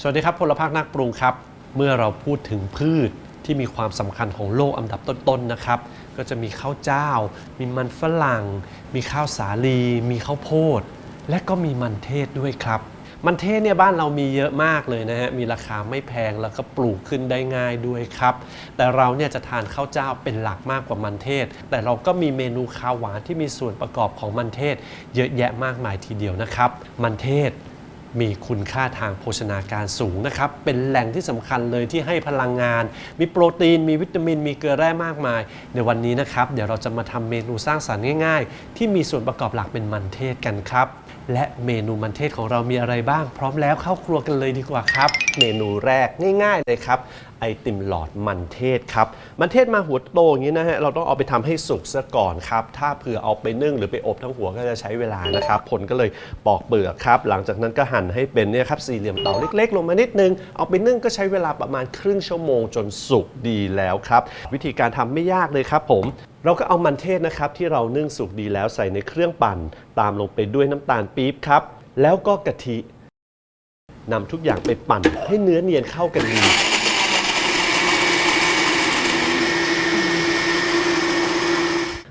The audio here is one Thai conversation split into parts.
สวัสดีครับพลภาคนักปรุงครับ เมื่อเราพูดถึงพืช ที่มีความสำคัญของโลกอันดับต้นๆนะครับ ก็จะมีข้าวเจ้า มีมันฝรั่ง มีข้าวสาลี มีข้าวโพด และก็มีมันเทศด้วยครับ มันเทศเนี่ยบ้านเรามีเยอะมากเลยนะฮะ มีราคาไม่แพงแล้วก็ปลูกขึ้นได้ง่ายด้วยครับ แต่เราเนี่ยจะทานข้าวเจ้าเป็นหลักมากกว่ามันเทศ แต่เราก็มีเมนูข้าวหวานที่มีส่วนประกอบของมันเทศ เยอะแยะมากมายทีเดียวนะครับ มันเทศ มีคุณค่าทางโภชนาการสูงนะครับ เป็นแหล่งที่สำคัญเลยที่ให้พลังงาน มีโปรตีน มีวิตามิน มีเกลือแร่มากมาย ในวันนี้นะครับ เดี๋ยวเราจะมาทำเมนูสร้างสรรค์ง่าย ๆ ที่มีส่วนประกอบหลักเป็นมันเทศกันครับ และเมนูมันเทศของเรามีอะไรบ้าง พร้อมแล้วเข้าครัวกันเลยดีกว่าครับ เมนูแรกง่ายๆเลยครับ ไอติมหลอดมันเทศครับ มันเทศมาหัวโตอย่างนี้นะฮะเราต้องเอาไปทำให้สุกซะก่อนครับ ถ้าเผื่อเอาไปนึ่งหรือไปอบทั้งหัวก็จะใช้เวลานะครับ ผลก็เลยปอกเปลือกครับ หลังจากนั้นก็หั่นให้เป็นเนี่ยครับสี่เหลี่ยมเต๋าเล็ก ๆ ลงมานิดนึง เอาไปนึ่งก็ใช้เวลาประมาณครึ่งชั่วโมงจนสุกดีแล้วครับ วิธีการทำไม่ยากเลยครับผม เราก็เอามันเทศนะครับที่เรานึ่งสุกดีแล้วใส่ในเครื่องปั่น ตามลงไปด้วยน้ำตาลปี๊บครับ แล้วก็กะทินำทุกอย่างไปปั่นให้เนื้อเนียนเข้ากันดี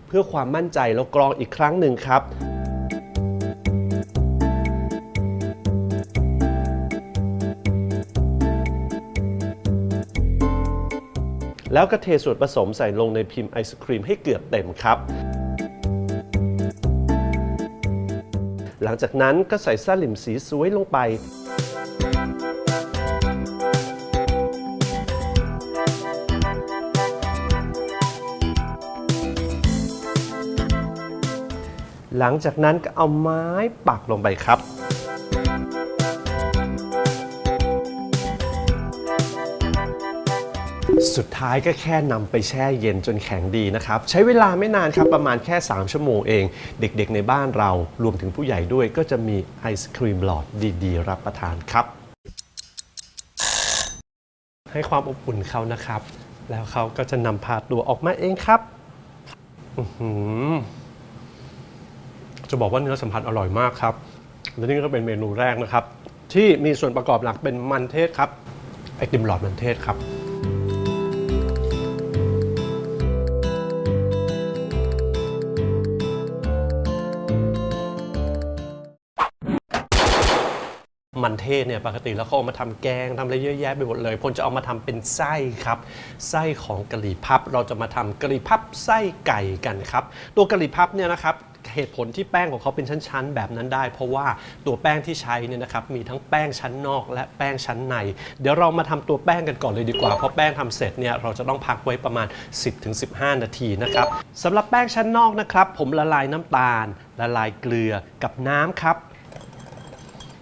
เพื่อความมั่นใจเรากรองอีกครั้งหนึ่งครับ แล้วก็เทส่วนผสมใส่ลงในพิมพ์ไอศครีมให้เกือบเต็มครับหลังจากนั้นก็ใส่สลิมสีสวยลงไป หลังจากนั้นก็เอาไม้ปักลงไปครับ สุดท้ายก็แค่นำไปแช่เย็นจนแข็งดีนะครับ ใช้เวลาไม่นานครับประมาณแค่ 3 ชั่วโมงเอง เด็กๆในบ้านเรารวมถึงผู้ใหญ่ด้วย ก็จะมีไอศครีมหลอดดีๆ รับประทานครับ ให้ความอบอุ่นเขานะครับ แล้วเขาก็จะนำพาตัวออกมาเองครับจะบอกว่าเนื้อสัมผัสอร่อยมากครับ และนี่ก็เป็นเมนูแรกนะครับ ที่มีส่วนประกอบหลักเป็นมันเทศครับไอติมหลอดมันเทศครับ มันเทศเนี่ยปกติแล้วเขาเอามาทำแกงทำอะไรเยอะแยะไปหมดเลยพลจะเอามาทำเป็นไส้ครับ ไส้ของกะหรี่พับ เราจะมาทำกะหรี่พับไส้ไก่กันครับ ตัวกะหรี่พับเนี่ยนะครับเหตุผลที่แป้งของเขาเป็นชั้น ๆ แบบนั้นได้ เพราะว่าตัวแป้งที่ใช้เนี่ยนะครับมีทั้งแป้งชั้นนอกและแป้งชั้นใน เดี๋ยวเรามาทำตัวแป้งกันก่อนเลยดีกว่าเพราะแป้งทำเสร็จเนี่ยเราจะต้องพักไว้ประมาณ 10-15 นาทีนะครับสำหรับแป้งชั้นนอกนะครับ ผมละลายน้ำตาล ละลายเกลือกับน้ำครับ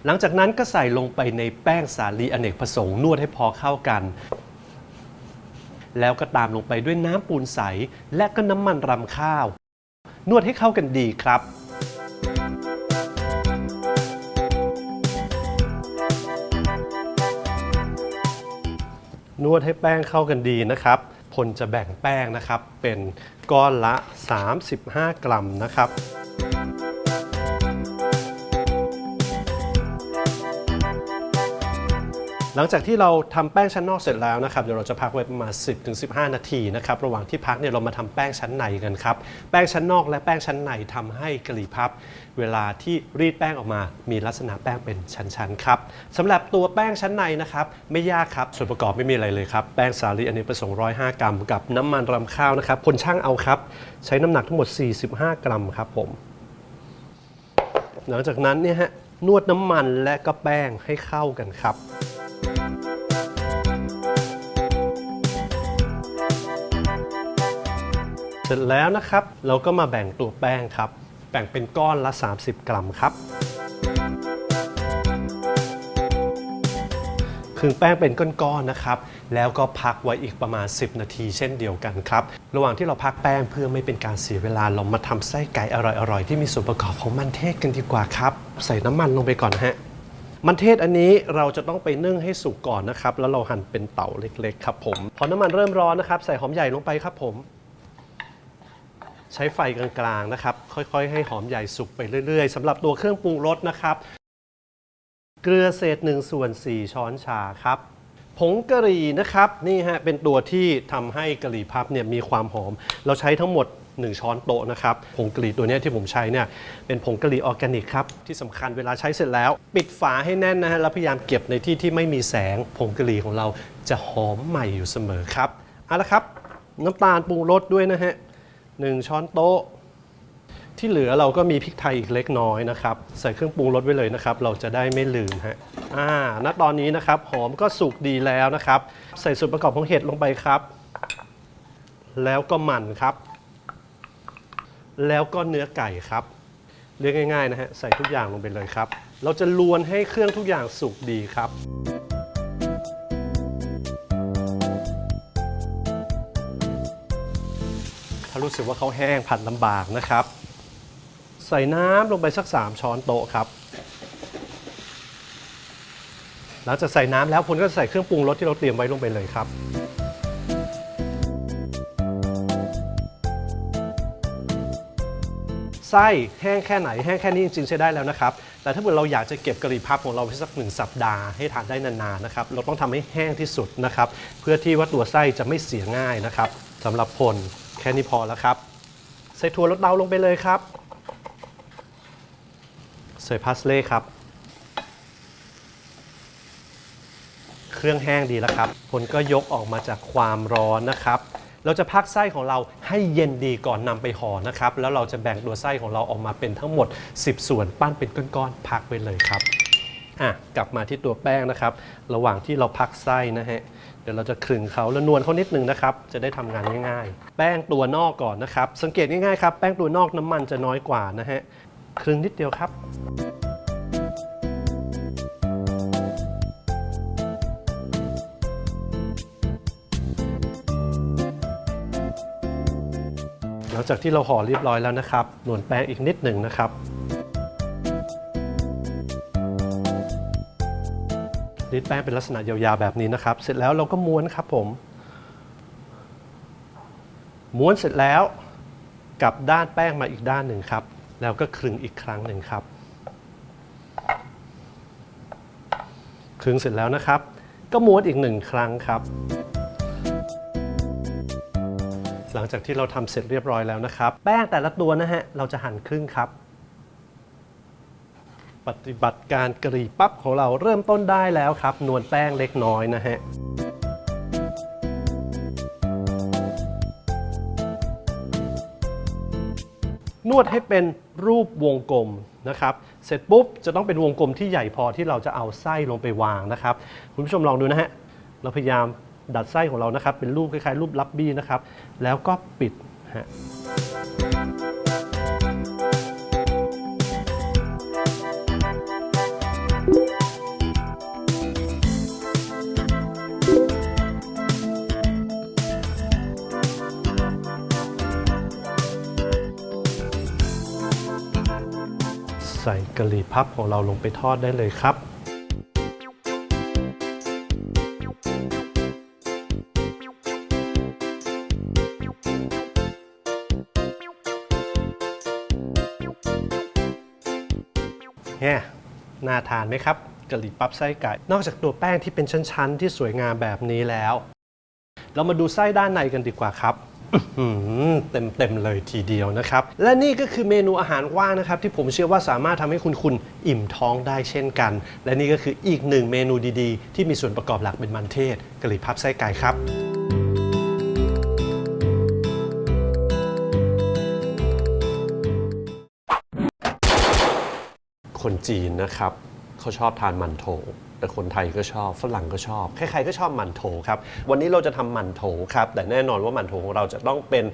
หลังจากนั้นก็ใส่ลงไปในแป้งสาลีอเนกประสงค์นวดให้พอเข้ากัน แล้วก็ตามลงไปด้วยน้ำปูนใส และก็น้ำมันรำข้าว นวดให้เข้ากันดีครับนวดให้แป้งเข้ากันดีนะครับ พลจะแบ่งแป้งนะครับเป็นก้อนละ 35 กรัมนะครับ หลังจากที่เราทำแป้งชั้นนอกเสร็จแล้วนะครับเดี๋ยวเราจะพักไว้ประมาณ 10-15 นาทีนะครับระหว่างที่พักเนี่ยเรามาทำแป้งชั้นในกันครับแป้งชั้นนอกและแป้งชั้นในทำให้กะหรี่พับ เวลาที่รีดแป้งออกมา มีลักษณะแป้งเป็นชั้นๆครับสำหรับตัวแป้งชั้นในนะครับไม่ยากครับส่วนประกอบไม่มีอะไรเลยครับแป้งสาลีอเนกประสงค์105 กรัม กับน้ำมันรำข้าวนะครับคนช่างเอาครับ ใช้น้ำหนักทั้งหมด 45 กรัมครับผม หลังจากนั้นเนี่ยฮะนวดน้ำมันและก็แป้งให้เข้ากันครับ เสร็จแล้วนะครับ เราก็มาแบ่งตัวแป้งครับ แบ่งเป็นก้อนละ 30 กรัมครับขคึงแป้งเป็นก้อนๆนะครับ แล้วก็พักไว้อีกประมาณ 10 นาทีเช่นเดียวกันครับ ระหว่างที่เราพักแป้งเพื่อไม่เป็นการเสียเวลา เรามาทำไส้ไก่อร่อยๆ ที่มีส่วนประกอบของมันเทศกันดีกว่าครับ ใส่น้ำมันลงไปก่อนฮะ มันเทศอันนี้เราจะต้องไปนึ่งให้สุกก่อนนะครับ แล้วเราหั่นเป็นเต๋าเล็กๆ ครับผม พอน้ำมันเริ่มร้อนนะครับ ใส่หอมใหญ่ลงไปครับผม ใช้ไฟกลางๆนะครับ ค่อยๆ ให้หอมใหญ่สุกไปเรื่อยๆสำหรับตัวเครื่องปรุงรสนะครับ เกลือเศษ1ส่วน4ช้อนชาครับ ผงกะหรี่นะครับนี่ฮะเป็นตัวที่ทำให้กะหรี่พับเนี่ยมีความหอม เราใช้ทั้งหมด 1 ช้อนโต๊ะนะครับผงกะหรี่ตัวเนี้ยที่ผมใช้เนี่ยเป็นผงกะหรี่ออร์แกนิกครับที่สำคัญเวลาใช้เสร็จแล้ว ปิดฝาให้แน่นนะฮะแล้วพยายามเก็บในที่ที่ไม่มีแสงผงกะหรี่ของเราจะหอมใหม่อยู่เสมอครับเอาละครับ น้ำตาลปรุงรสด้วยนะฮะ หนึ่งช้อนโต๊ะ ที่เหลือเราก็มีพริกไทยอีกเล็กน้อยนะครับ ใส่เครื่องปรุงรสไว้เลยนะครับ เราจะได้ไม่ลืมฮะอ่าณตอนนี้นะครับ หอมก็สุกดีแล้วนะครับ ใส่ส่วนประกอบของเห็ดลงไปครับ แล้วก็มันครับ แล้วก็เนื้อไก่ครับเรียกง่ายๆนะฮะใส่ทุกอย่างลงไปเลยครับ เราจะลวนให้เครื่องทุกอย่างสุกดีครับ รู้สึกว่าเขาแห้งผัดลำบากนะครับ ใส่น้ำลงไปสัก 3 ช้อนโต๊ะครับ หลังจากใส่น้ำแล้วพลก็ใส่เครื่องปรุงรสที่เราเตรียมไว้ลงไปเลยครับไส้แห้งแค่ไหนแห้งแค่นี้จริงๆใช้ได้แล้วนะครับ แต่ถ้าเกิดเราอยากจะเก็บกะหรี่พับของเราไว้สักหนึ่งสัปดาห์ให้ทานได้นานๆนะครับ เราต้องทำให้แห้งที่สุดนะครับ เพื่อที่ว่าตัวไส้จะไม่เสียง่ายนะครับสำหรับพล แค่นี้พอแล้วครับ ใส่ถั่วลดเตาลงไปเลยครับ ใส่พาสเล่ครับ เครื่องแห้งดีแล้วครับผลก็ยกออกมาจากความร้อนนะครับ เราจะพักไส้ของเราให้เย็นดีก่อนนำไปห่อนะครับ แล้วเราจะแบ่งตัวไส้ของเราออกมาเป็นทั้งหมด 10 ส่วนปั้นเป็นก้อนๆพักไว้เลยครับอะกลับมาที่ตัวแป้งนะครับ ระหว่างที่เราพักไส้นะฮะ เดี๋ยวเราจะคลึงเขาแล้วนวลเขานิดนึงนะครับ จะได้ทำงานง่ายๆ แป้งตัวนอกก่อนนะครับ สังเกตง่ายๆครับ แป้งตัวนอกน้ำมันจะน้อยกว่านะฮะคลึงนิดเดียวครับ หลังจากที่เราห่อเรียบร้อยแล้วนะครับ นวลแป้งอีกนิดหนึ่งนะครับ รีดแป้งเป็นลักษณะยาวๆแบบนี้นะครับ เสร็จแล้วเราก็ม้วนครับผม ม้วนเสร็จแล้วกลับด้านแป้งมาอีกด้านหนึ่งครับ แล้วก็คลึงอีกครั้งหนึ่งครับ คลึงเสร็จแล้วนะครับ ก็ม้วนอีกหนึ่งครั้งครับ หลังจากที่เราทำเสร็จเรียบร้อยแล้วนะครับ แป้งแต่ละตัวนะฮะเราจะหั่นครึ่งครับ ปฏิบัติการกรีปั๊บของเราเริ่มต้นได้แล้วครับ นวลแป้งเล็กน้อยนะฮะนวดให้เป็นรูปวงกลมนะครับ เสร็จปุ๊บจะต้องเป็นวงกลมที่ใหญ่พอที่เราจะเอาไส้ลงไปวางนะครับ คุณผู้ชมลองดูนะฮะ เราพยายามดัดไส้ของเรานะครับ เป็นรูปคล้ายๆ รูปลับบี้นะครับ แล้วก็ปิดฮะ ใส่กะหรี่พับของเราลงไปทอดได้เลยครับเนี่ยน่าทานไหมครับกะหรี่ปั๊บไส้ไก่ นอกจากตัวแป้งที่เป็นชั้น ๆ ที่สวยงามแบบนี้แล้ว เรามาดูไส้ด้านในกันดีกว่าครับ เต็มเต็มๆเลยทีเดียวนะครับ และนี่ก็คือเมนูอาหารว่างนะครับ ที่ผมเชื่อว่าสามารถทำให้คุณคุณอิ่มท้องได้เช่นกัน และนี่ก็คืออีกหนึ่งเมนูดีๆ ที่มีส่วนประกอบหลักเป็นมันเทศกะหรี่พับไส้ไก่ครับคนจีนนะครับ เขาชอบทานมันโถ แต่คนไทยก็ชอบฝรั่งก็ชอบ ใครๆก็ชอบมันโถครับ วันนี้เราจะทำหมันโถครับ แต่แน่นอนว่ามันโถของเราจะต้องเป็น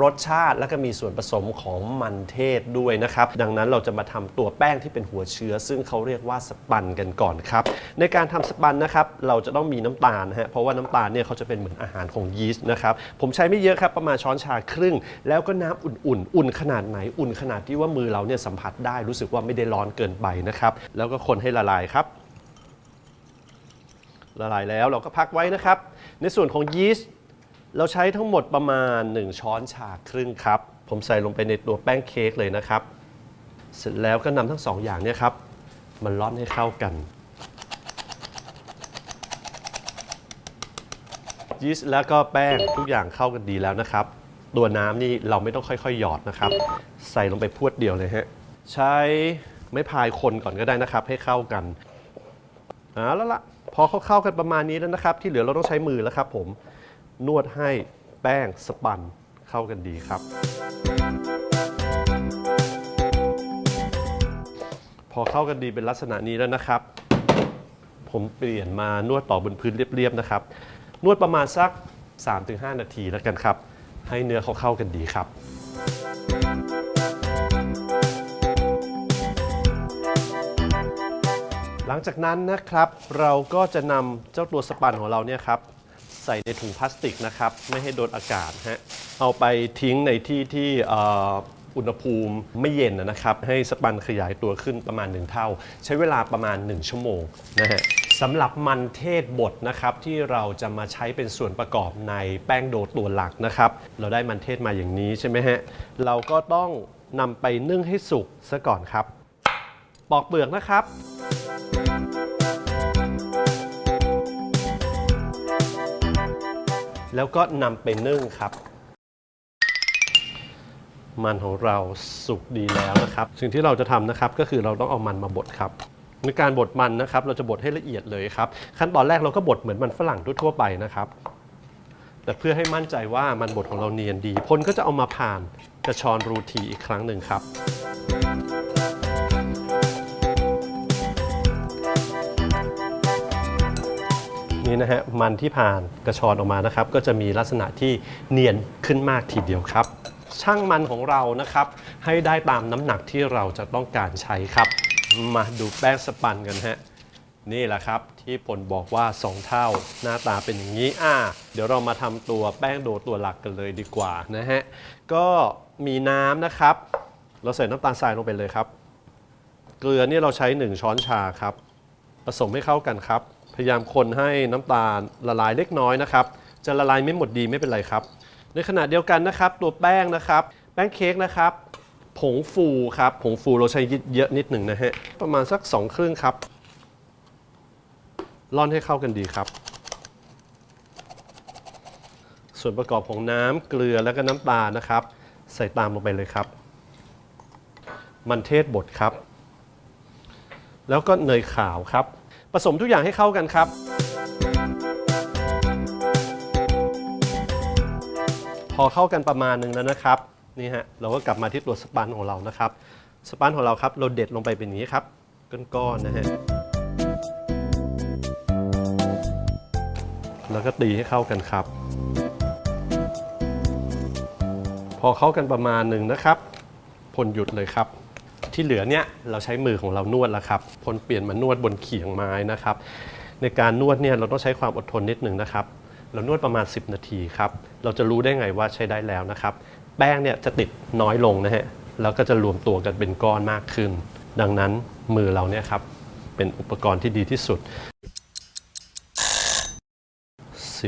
รสชาติและก็มีส่วนผสมของมันเทศด้วยนะครับ ดังนั้นเราจะมาทำตัวแป้งที่เป็นหัวเชื้อ ซึ่งเขาเรียกว่าสปันกันก่อนครับ ในการทำสปันนะครับเราจะต้องมีน้ำตาลนะฮะเพราะว่าน้ำตาลเนี่ยเขาจะเป็นเหมือนอาหารของยีสต์นะครับผมใช้ไม่เยอะครับประมาณช้อนชาครึ่ง แล้วก็น้ำอุ่นๆ อุ่นขนาดไหนอุ่นขนาดที่ว่ามือเราเนี่ยสัมผัสได้รู้สึกว่าไม่ได้ร้อนเกินไปนะครับแล้วก็คนให้ละลายครับ ละลายแล้วเราก็พักไว้นะครับ ในส่วนของยีสต์เราใช้ทั้งหมดประมาณ 1 ช้อนชาครึ่งครับ ผมใส่ลงไปในตัวแป้งเค้กเลยนะครับ เสร็จแล้วก็นำทั้งสองอย่างเนี่ยครับมันร่อนให้เข้ากันยีสต์แล้วก็แป้งทุกอย่างเข้ากันดีแล้วนะครับ ตัวน้ำนี่เราไม่ต้องค่อยๆ หยอดนะครับ ใส่ลงไปพวดเดียวเลยฮะใช้ไม้พายคนก่อนก็ได้นะครับ ให้เข้ากันเอาแล้วล่ะ พอเขาเข้ากันประมาณนี้แล้วนะครับ ที่เหลือเราต้องใช้มือแล้วครับผมนวดให้แป้งสปันเข้ากันดีครับ พอเข้ากันดีเป็นลักษณะนี้แล้วนะครับ ผมเปลี่ยนมานวดต่อบนพื้นเรียบๆนะครับ นวดประมาณสัก 3-5 นาทีแล้วกันครับ ให้เนื้อเขาเข้ากันดีครับ หลังจากนั้นนะครับเราก็จะนำเจ้าตัวสปันของเราเนี่ยครับใส่ในถุงพลาสติกนะครับ ไม่ให้โดนอากาศฮะเอาไปทิ้งในที่ที่อ่ออุณหภูมิไม่เย็นนะครับ ให้สปันขยายตัวขึ้นประมาณ 1 เท่า ใช้เวลาประมาณ 1 ชั่วโมงนะฮะสำหรับมันเทศบดนะครับ ที่เราจะมาใช้เป็นส่วนประกอบในแป้งโดตัวหลักนะครับ เราได้มันเทศมาอย่างนี้ใช่ไหมฮะเราก็ต้องนำไปนึ่งให้สุกซะก่อนครับ ปอกเปลือกนะครับ แล้วก็นำไปนึ่งครับ มันของเราสุกดีแล้วนะครับ สิ่งที่เราจะทำนะครับก็คือเราต้องเอามันมาบดครับในการบดมันนะครับ เราจะบดให้ละเอียดเลยครับ ขั้นตอนแรกเราก็บดเหมือนมันฝรั่งทั่วไปนะครับ แต่เพื่อให้มั่นใจว่ามันบดของเราเนียนดี พลก็จะเอามาผ่านกระชอนรูทีอีกครั้งหนึ่งครับ นี่นะฮะมันที่ผ่านกระชอนออกมานะครับ ก็จะมีลักษณะที่เนียนขึ้นมากทีเดียวครับ ช่างมันของเรานะครับ ให้ได้ตามน้ำหนักที่เราจะต้องการใช้ครับ มาดูแป้งสปันกันฮะนี่แหละครับที่ผลบอกว่า 2 เท่าหน้าตาเป็นอย่างนี้อ่าเดี๋ยวเรามาทำตัวแป้งโดตัวหลักกันเลยดีกว่านะฮะก็มีน้ำนะครับ เราใส่น้ำตาลทรายลงไปเลยครับ เกลือนี่เราใช้ 1 ช้อนชาครับ ผสมให้เข้ากันครับ พยายามคนให้น้ำตาลละลายเล็กน้อยนะครับ จะละลายไม่หมดดีไม่เป็นไรครับ ในขณะเดียวกันนะครับ ตัวแป้งนะครับ แป้งเค้กนะครับ ผงฟูครับ ผงฟูเราใช้เยอะนิดหนึ่งนะฮะ ประมาณสัก2ครึ่งครับ ร่อนให้เข้ากันดีครับ ส่วนประกอบของน้ำเกลือแล้วก็น้ำตาลนะครับ ใส่ตามลงไปเลยครับ มันเทศบดครับ แล้วก็เนยขาวครับ ผสมทุกอย่างให้เข้ากันครับ พอเข้ากันประมาณหนึ่งแล้วนะครับนี่ฮะเราก็กลับมาที่ตัวสปันของเรานะครับ สปันของเราครับเราเด็ดลงไปเป็นอย่างนี้ครับก้อนๆนะฮะแล้วก็ตีให้เข้ากันครับ พอเข้ากันประมาณหนึ่งนะครับพลหยุดเลยครับ ที่เหลือเนี่ยเราใช้มือของเรานวดแล้วครับพลเปลี่ยนมานวดบนเขียงไม้นะครับ ในการนวดเนี่ยเราต้องใช้ความอดทนนิดหนึ่งนะครับ เรานวดประมาณ 10 นาทีครับ เราจะรู้ได้ไงว่าใช้ได้แล้วนะครับ แป้งเนี่ยจะติดน้อยลงนะฮะแล้วก็จะรวมตัวกันเป็นก้อนมากขึ้น ดังนั้นมือเราเนี่ยครับเป็นอุปกรณ์ที่ดีที่สุด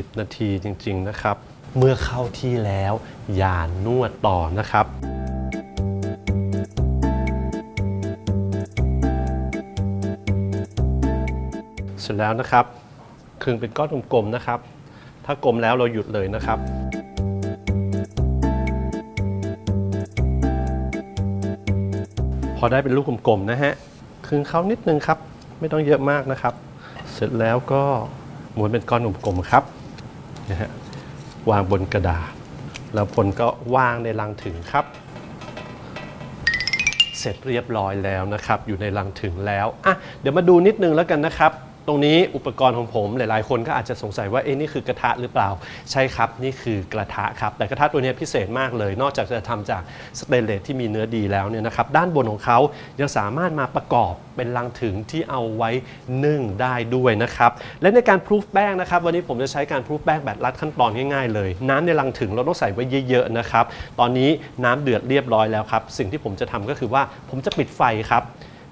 10 นาทีจริง ๆนะครับ เมื่อเข้าที่แล้วอย่านวดต่อนะครับ เสร็จแล้วนะครับครึ่งเป็นก้อนกลมๆนะครับ ถ้ากลมแล้วเราหยุดเลยนะครับพอได้เป็นลูกกลมๆนะฮะคึงเขานิดนึงครับ ไม่ต้องเยอะมากนะครับ เสร็จแล้วก็ม้วนเป็นก้อนกลมๆครับนะฮะวางบนกระดาษ แล้วผลก็วางในลังถึงครับ เสร็จเรียบร้อยแล้วนะครับ อยู่ในลังถึงแล้วอะเดี๋ยวมาดูนิดนึงแล้วกันนะครับ ตรงนี้อุปกรณ์ของผมหลายๆ คนก็อาจจะสงสัยว่าเอ๊ะนี่คือกระทะหรือเปล่า ใช่ครับนี่คือกระทะครับ แต่กระทะตัวนี้พิเศษมากเลย นอกจากจะทำจากสเตนเลสที่มีเนื้อดีแล้วเนี่ยนะครับด้านบนของเขายังสามารถมาประกอบเป็นลังถึงที่เอาไว้นึ่งได้ด้วยนะครับและในการพรูฟแป้งนะครับวันนี้ผมจะใช้การพรูฟแป้งแบบลัดขั้นตอนง่ายๆ เลย น้ำในลังถึงเราต้องใส่ไว้เยอะๆนะครับตอนนี้น้ำเดือดเรียบร้อยแล้วครับสิ่งที่ผมจะทำก็คือว่าผมจะปิดไฟครับ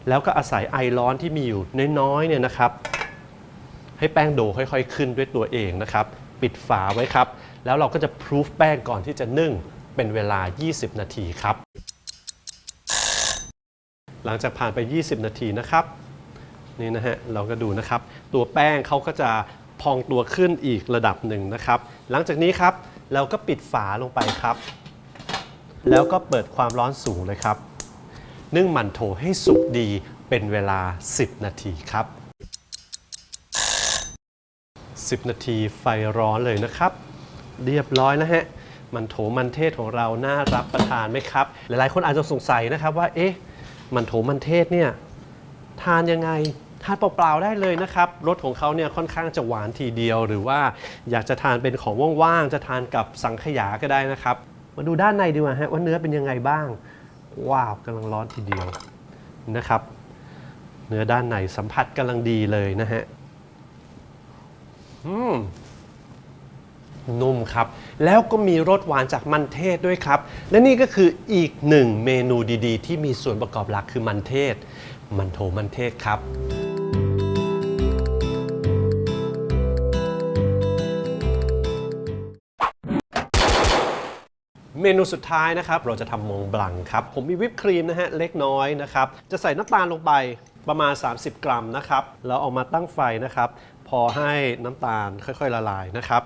แล้วก็อาศัยไอร้อนที่มีอยู่น้อยๆเนี่ยนะครับ ให้แป้งโดค่อยๆ ขึ้นด้วยตัวเองนะครับ ปิดฝาไว้ครับ แล้วเราก็จะพรูฟแป้งก่อนที่จะนึ่งเป็นเวลา 20 นาทีครับ หลังจากผ่านไป 20 นาทีนะครับนี่นะฮะเราก็ดูนะครับ ตัวแป้งเขาก็จะพองตัวขึ้นอีกระดับหนึ่งนะครับ หลังจากนี้ครับเราก็ปิดฝาลงไปครับ แล้วก็เปิดความร้อนสูงเลยครับ นึ่งมันโถให้สุกดีเป็นเวลา 10 นาทีครับ 10 นาทีไฟร้อนเลยนะครับ เรียบร้อยนะฮะ มันโถมันเทศของเราน่ารับประทานไหมครับ หลายๆ คนอาจจะสงสัยนะครับว่า เอ๊ะ มันโถมันเทศเนี่ยทานยังไงทานเปล่าๆได้เลยนะครับรสของเขาเนี่ยค่อนข้างจะหวานทีเดียว หรือว่าอยากจะทานเป็นของว่างๆจะทานกับสังขยาก็ได้นะครับ มาดูด้านในดีกว่าฮะว่าเนื้อเป็นยังไงบ้าง ว้าวกำลังร้อนทีเดียวนะครับ เนื้อด้านในสัมผัสกำลังดีเลยนะฮะอืมนุ่มครับ แล้วก็มีรสหวานจากมันเทศด้วยครับ และนี่ก็คืออีกหนึ่งเมนูดีๆ ที่มีส่วนประกอบหลักคือมันเทศ มันโถมันเทศครับ มนูสุดท้ายนะครับ เราจะทำมงบลังครับ ผมมีวิปครีมนะฮะ เล็กน้อยนะครับ จะใส่น้ำตาลลงไปประมาณ 30 กรัมนะครับ แล้วเอามาตั้งไฟนะครับ พอให้น้ำตาลค่อยๆละลายนะครับ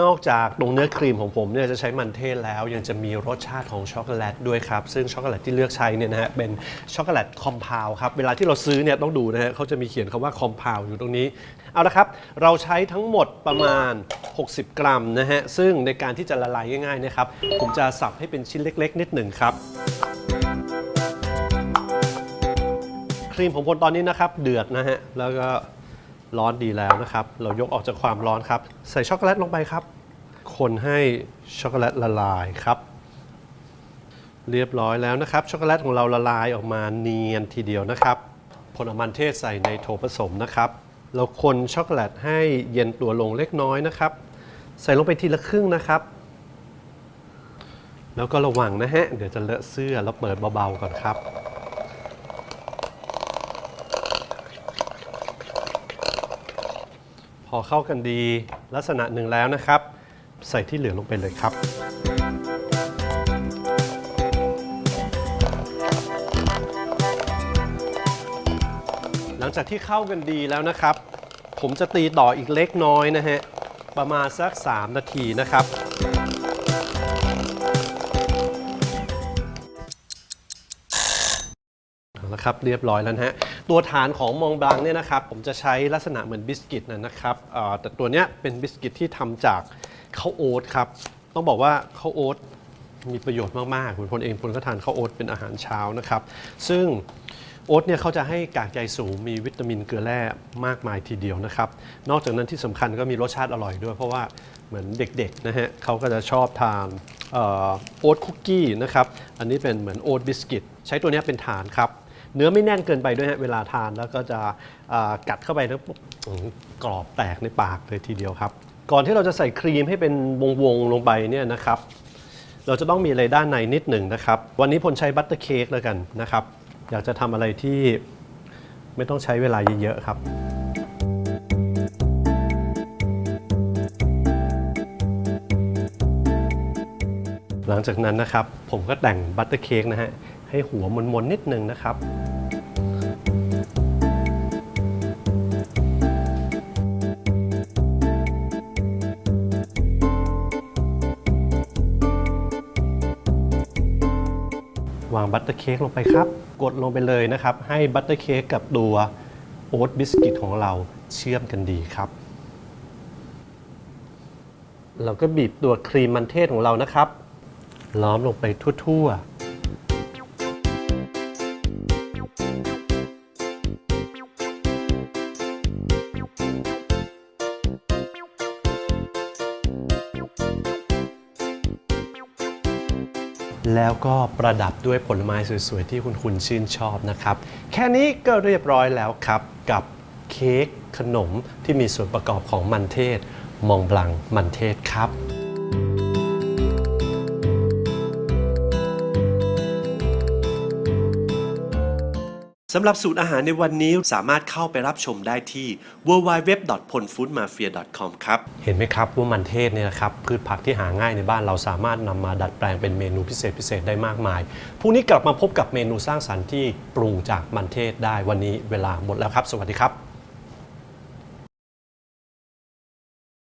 นอกจากตรงเนื้อครีมของผมเนี่ยจะใช้มันเทศแล้วยังจะมีรสชาติของช็อกโกแลตด้วยครับ ซึ่งช็อกโกแลตที่เลือกใช้เนี่ยนะฮะเป็นช็อกโกแลตคอมเพลครับ เวลาที่เราซื้อเนี่ยต้องดูนะฮะเขาจะมีเขียนคำว่าคอมเพลอยู่ตรงนี้ เอาละครับ เราใช้ทั้งหมดประมาณ 60 กรัมนะฮะซึ่งในการที่จะละลายง่ายๆนะครับผมจะสับให้เป็นชิ้นเล็ก ๆ นิดหนึ่งครับครีมของผมตอนนี้นะครับเดือดนะฮะแล้วก็ ร้อนดีแล้วนะครับ เรายกออกจากความร้อนครับ ใส่ช็อกโกแลตลงไปครับ คนให้ช็อกโกแลตละลายครับ เรียบร้อยแล้วนะครับ ช็อกโกแลตของเราละลายออกมาเนียนทีเดียวนะครับผลมันเทศใส่ในโถผสมนะครับ เราคนช็อกโกแลตให้เย็นตัวลงเล็กน้อยนะครับ ใส่ลงไปทีละครึ่งนะครับ แล้วก็ระวังนะฮะ เดี๋ยวจะเลอะเสื้อแล้วเปิดเบาๆก่อนครับ พอเข้ากันดีลักษณะหนึ่งแล้วนะครับ ใส่ที่เหลือลงไปเลยครับ หลังจากที่เข้ากันดีแล้วนะครับ ผมจะตีต่ออีกเล็กน้อยนะฮะ ประมาณสัก 3 นาทีนะครับ เอาละครับเรียบร้อยแล้วนะฮะตัวฐานของมองบลังเนี่ยนะครับผมจะใช้ลักษณะเหมือนบิสกิตนะครับแต่ตัวเนี้ยเป็นบิสกิตที่ทำจากข้าวโอ๊ตครับต้องบอกว่าข้าวโอ๊ตมีประโยชน์มากๆคุณพลเองพลก็ทานข้าวโอ๊ตเป็นอาหารเช้านะครับ ซึ่งโอ๊ตเนี่ยเขาจะให้กากใยสูงมีวิตามินเกลือแร่มากมายทีเดียวนะครับ นอกจากนั้นที่สำคัญก็มีรสชาติอร่อยด้วย เพราะว่าเหมือนเด็กๆนะฮะเขาก็จะชอบทานออโอ๊ตคุกกี้นะครับ อันนี้เป็นเหมือนโอ๊ตบิสกิตใช้ตัวนี้เป็นฐานครับ เนื้อไม่แน่นเกินไปด้วยฮะเวลาทานแล้วก็จะกัดเข้าไปแล้วกรอบแตกในปากเลยทีเดียวครับ ก่อนที่เราจะใส่ครีมให้เป็นวงๆลงไปเนี่ยนะครับ เราจะต้องมีอะไรด้านในนิดหนึ่งนะครับ วันนี้พลใช้บัตเตอร์เค้กแล้วกันนะครับ อยากจะทำอะไรที่ไม่ต้องใช้เวลาเยอะๆครับหลังจากนั้นนะครับผมก็แต่งบัตเตอร์เค้กนะฮะ ให้หัวมนๆนิดนึงนะครับ วางบัตเตอร์เค้กลงไปครับ กดลงไปเลยนะครับ ให้บัตเตอร์เค้กกับตัวโอ๊ตบิสกิตของเราเชื่อมกันดีครับเราก็บีบตัวครีมมันเทศของเรานะครับ ล้อมลงไปทั่ว ๆ แล้วก็ประดับด้วยผลไม้สวยๆ ที่คุณคุณชื่นชอบนะครับ แค่นี้ก็เรียบร้อยแล้วครับกับเค้กขนมที่มีส่วนประกอบของมันเทศ มองบลังมันเทศครับ สำหรับสูตรอาหารในวันนี้สามารถเข้าไปรับชมได้ที่ www.ponfoodmafia.com ครับ เห็นไหมครับว่ามันเทศเนี่ยนะครับพืชผักที่หาง่ายในบ้านเราสามารถนำมาดัดแปลงเป็นเมนูพิเศษพิเศษได้มากมายพรุ่งนี้กลับมาพบกับเมนูสร้างสรรค์ที่ปรุงจากมันเทศได้วันนี้เวลาหมดแล้วครับ สวัสดีครับ